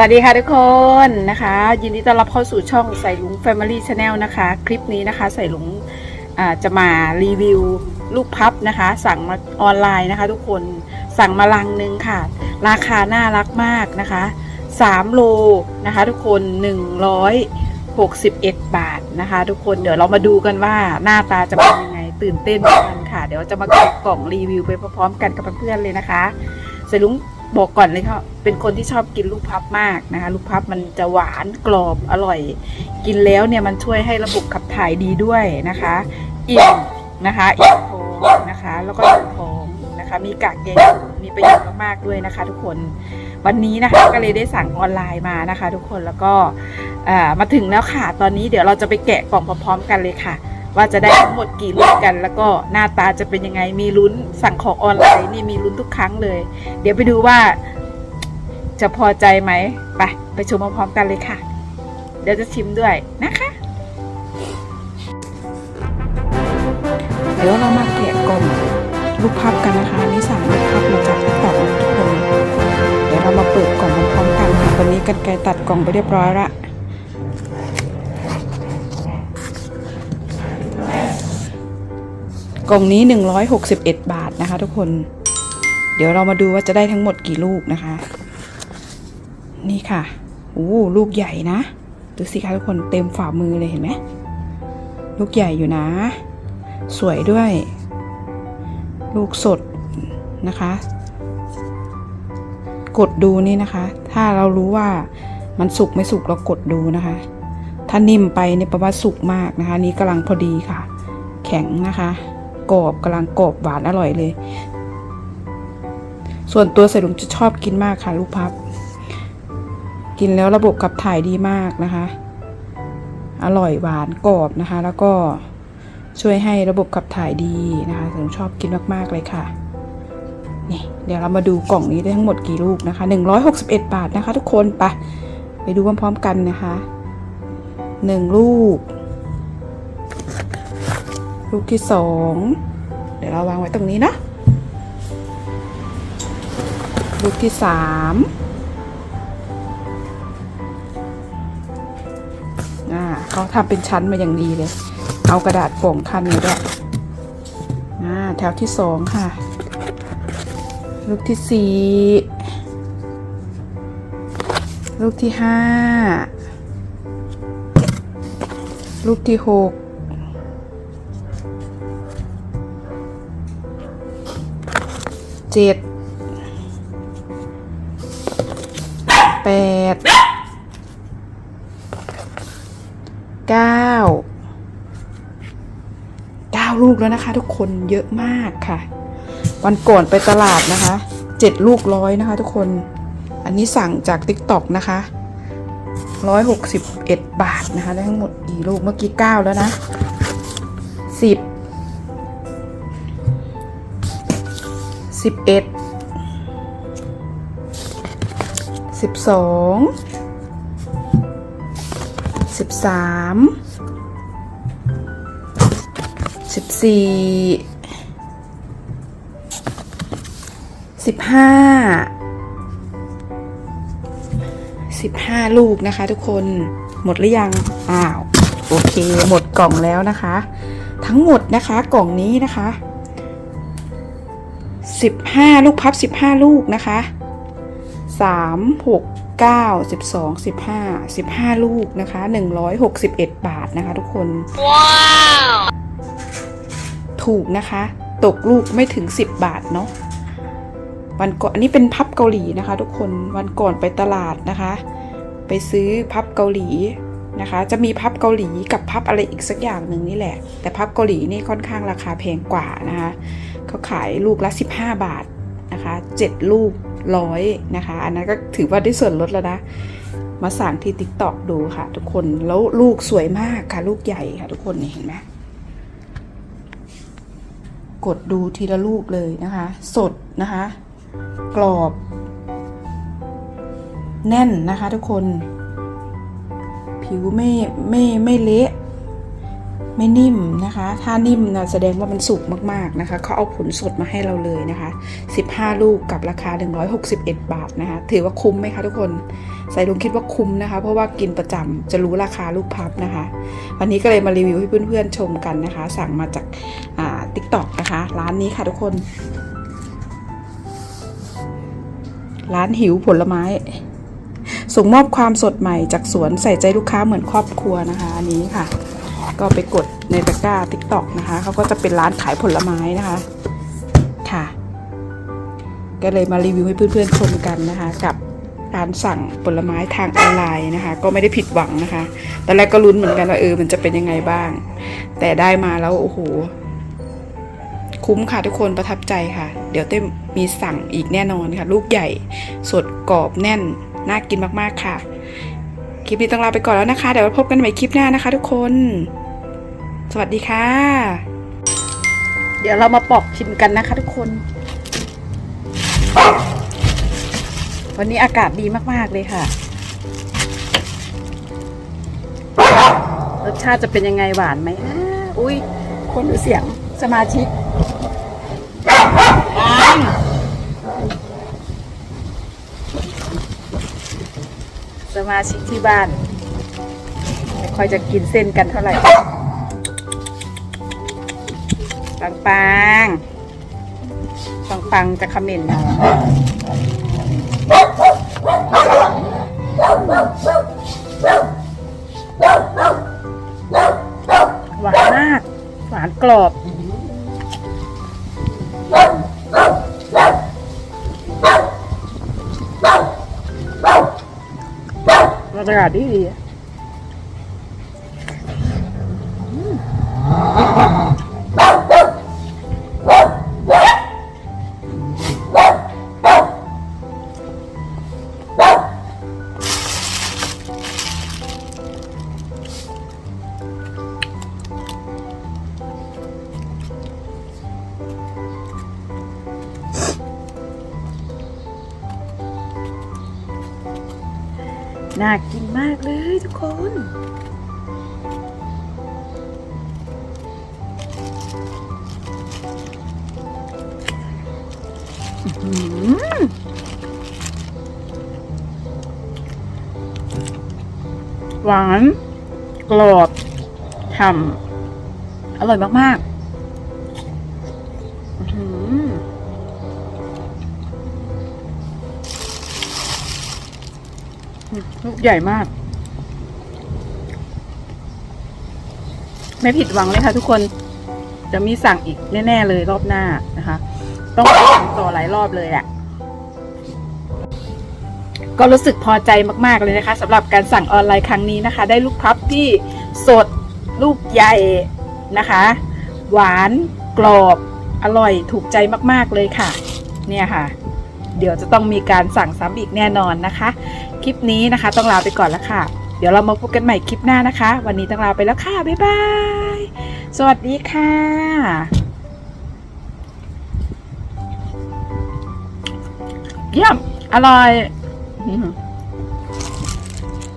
สวัสดีค่ะทุกคนนะคะ ยินดีต้อนรับเข้าสู่ช่องใส่ลุง Family Channel นะคะ คลิปนี้นะคะใส่ลุงจะมารีวิวลูกพับนะคะ สั่งมาออนไลน์นะคะ ทุกคนสั่งมาลังนึงค่ะ ราคาน่ารักมากนะคะ3โลนะคะทุกคน 161 บาทนะคะ ทุกคนเดี๋ยวเรามาดูกันว่าหน้าตาจะเป็นยังไงตื่นเต้นกันค่ะ เดี๋ยวจะมาแกะกล่องรีวิวไปพร้อมๆกันกับเพื่อนๆเลยนะคะใส่ลุง บอกก่อนเลยค่ะเป็นคนที่ชอบกินลูกพับมากนะคะ ลูกพับมันจะหวานกรอบอร่อย กินแล้วเนี่ยมันช่วยให้ระบบขับถ่ายดีด้วยนะคะอิ่มนะคะอิ่มท้องนะคะ แล้วก็ลดท้องนะคะ มีกากใยมีประโยชน์มากๆด้วยนะคะ ทุกคนวันนี้นะคะก็เลยได้สั่งออนไลน์มานะคะ ทุกคนแล้วก็มาถึงแล้วค่ะ ตอนนี้เดี๋ยวเราจะไปแกะกล่องพร้อมๆกันเลยค่ะ ว่าจะได้ทั้งหมดกี่ลูกกัน แล้วก็หน้าตาจะเป็นยังไงมีลุ้นสั่งของออนไลน์นี่มีลุ้นทุกครั้งเลย เดี๋ยวไปดูว่า จะพอใจไหมไปไปชมพร้อมๆกันเลยค่ะ เดี๋ยวจะชิมด้วยนะคะ เดี๋ยวเรามาแกะกล่องลูกพับกันนะคะนี่สั่งลูกพับมาจากติ๊กต็อกทุกคนเดี๋ยวเรามาเปิดกล่องพร้อมๆกันค่ะตอนนี้กันไกตัดกล่องไปเรียบร้อยละ กล่องนี้ 161 บาทนะคะ ทุกคน เดี๋ยวเรามาดูว่าจะได้ทั้งหมดกี่ลูกนะคะ นี่ค่ะโอ้ลูกใหญ่นะ ดูสิคะทุกคนเต็มฝ่ามือเลยเห็นไหมลูกใหญ่อยู่นะ สวยด้วย ลูกสดนะคะ กดดูนี่นะคะ ถ้าเรารู้ว่ามันสุกไม่สุกเรากดดูนะคะ ถ้านิ่มไปเนี่ยแปลว่าสุกมากนะคะ นี้กำลังพอดีค่ะ แข็งนะคะ กรอบกำลังกรอบหวานอร่อยเลย ส่วนตัวใส่ลุงจะชอบกินมากค่ะ ลูกพับ กินแล้วระบบขับถ่ายดีมากนะคะ อร่อยหวานกรอบนะคะ แล้วก็ช่วยให้ระบบขับถ่ายดีนะคะใส่ลุงชอบกินมากๆเลยค่ะนี่เดี๋ยวเรามาดูกล่องนี้ได้ทั้งหมดกี่ลูกนะคะ 161 บาทนะคะ ทุกคนไปไปดูพร้อมๆกันนะคะหนึ่งลูก ลูกที่สองเดี๋ยวเราวางไว้ตรงนี้เนาะลูกที่สามอ่าเขาทำเป็นชั้นมาอย่างดีเลย เอากระดาษโป่งคันมาด้วยอ่าแถวที่สองค่ะ ลูกที่สี่ลูกที่ห้าลูกที่หก เจ็ดแปดเก้าเก้าลูกแล้วนะคะ ทุกคนเยอะมากค่ะ วันก่อนไปตลาดนะคะเจ็ดลูกร้อยนะคะ ทุกคน อันนี้สั่งจาก t ิ k t o k นะคะร้อยหกสิบเอ็ดบาทนะคะได้ทั้งหมดกี่ลูกเมื่อกี้เก้าแล้วนะสิบ สิบเอ็ดสิบสองสิบสามสิบสี่สิบห้าสิบห้าลูกนะคะทุกคนหมดหรือยัง อ้าว โอเค หมดกล่องแล้วนะคะ ทั้งหมดนะคะกล่องนี้นะคะ สิบห้าลูกพับสิบห้าลูกนะคะสามหกเก้าสิบสองสิบห้าสิบห้าลูกนะคะหนึ่งร้อยหกสิบเอ็ดบาทนะคะทุกคนถูกนะคะ ตกลูกไม่ถึง 10 บาทเนาะ วันก่อนอันนี้เป็นพับเกาหลีนะคะ ทุกคน วันก่อนไปตลาดนะคะ ไปซื้อพับเกาหลี นะคะ จะมีพับเกาหลีกับพับอะไรอีกสักอย่างหนึ่งนี่แหละ แต่พับเกาหลีนี่ค่อนข้างราคาแพงกว่านะคะเขาขายลูกละ 15 บาทนะคะ7ลูกร้อยนะคะ อันนั้นก็ถือว่าได้ส่วนลดแล้วนะ มาสั่งที่ t ิ k t o k ดูค่ะ ทุกคน แล้วลูกสวยมากค่ะ ลูกใหญ่ค่ะ ทุกคนเห็นไหมกดดูทีละลูกเลยนะคะ สดนะคะ กรอบ แน่นนะคะทุกคน ผิวไม่ไม่ไม่เละไม่นิ่มนะคะ ถ้านิ่มนะแสดงว่ามันสุกมากๆนะคะ เขาเอาผลสดมาให้เราเลยนะคะ 15 ลูกกับราคา 161 บาทนะคะ ถือว่าคุ้มไหมคะทุกคน ใส่ลุงคิดว่าคุ้มนะคะ เพราะว่ากินประจำจะรู้ราคาลูกพับนะคะ วันนี้ก็เลยมารีวิวให้เพื่อนๆชมกันนะคะ สั่งมาจากอ่าติ๊กต็อกนะคะ ร้านนี้ค่ะทุกคน ร้านหิวผลไม้ ส่งมอบความสดใหม่จากสวนใส่ใจลูกค้าเหมือนครอบครัวนะคะอันนี้ค่ะ ก็ไปกดในตะกร้าติ๊กต็อกนะคะเขาก็จะเป็นร้านขายผลไม้นะคะค่ะ ก็เลยมารีวิวให้เพื่อนๆชมกันนะคะ กับการสั่งผลไม้ทางออนไลน์นะคะ ก็ไม่ได้ผิดหวังนะคะตอนแรกก็ลุ้นเหมือนกันว่าเออมันจะเป็นยังไงบ้าง แต่ได้มาแล้วโอ้โหคุ้มค่ะทุกคนประทับใจค่ะ เดี๋ยวเต้มมีสั่งอีกแน่นอนค่ะ ลูกใหญ่ สดกรอบแน่น น่ากินมากๆค่ะ คลิปนี้ต้องลาไปก่อนแล้วนะคะ เดี๋ยวพบกันใหม่คลิปหน้านะคะ ทุกคน สวัสดีค่ะ เดี๋ยวเรามาปอกชิมกันนะคะ ทุกคน วันนี้อากาศดีมากๆเลยค่ะ รสชาติจะเป็นยังไงหวานไหมอุ้ยคนดูเสียงสมาชิกปังส มาชิกที่บ้าน ไม่ค่อยจะกินเส้นกันเท่าไหร่ปังปังปังปังจะคอมเมนต์หวานมาก หวานกรอบ บร น่ากินมากเลยทุกคนอื้อหือหวาน กรอบฉ่ำอร่อยมาก ๆ ลูกใหญ่มาก ไม่ผิดหวังเลยค่ะทุกคน จะมีสั่งอีกแน่ ๆ เลยรอบหน้านะคะ ต้องสั่งต่อหลายรอบเลยแหละก็รู้สึกพอใจมากๆเลยนะคะสำหรับการสั่งออนไลน์ครั้งนี้นะคะ ได้ลูกพับที่สดลูกใหญ่นะคะ หวานกรอบอร่อยถูกใจมากๆเลยค่ะ เนี่ยค่ะ เดี๋ยวจะต้องมีการสั่งซ้ำอีกแน่นอนนะคะ ลิปนี้นะคะ ต้องลาไปก่อนแล้วค่ะ เดี๋ยวเรามาพบกันใหม่คลิปหน้านะคะ วันนี้ต้องลาไปแล้วค่ะ บ๊ายบาย สวัสดีค่ะเยี่ยมอร่อย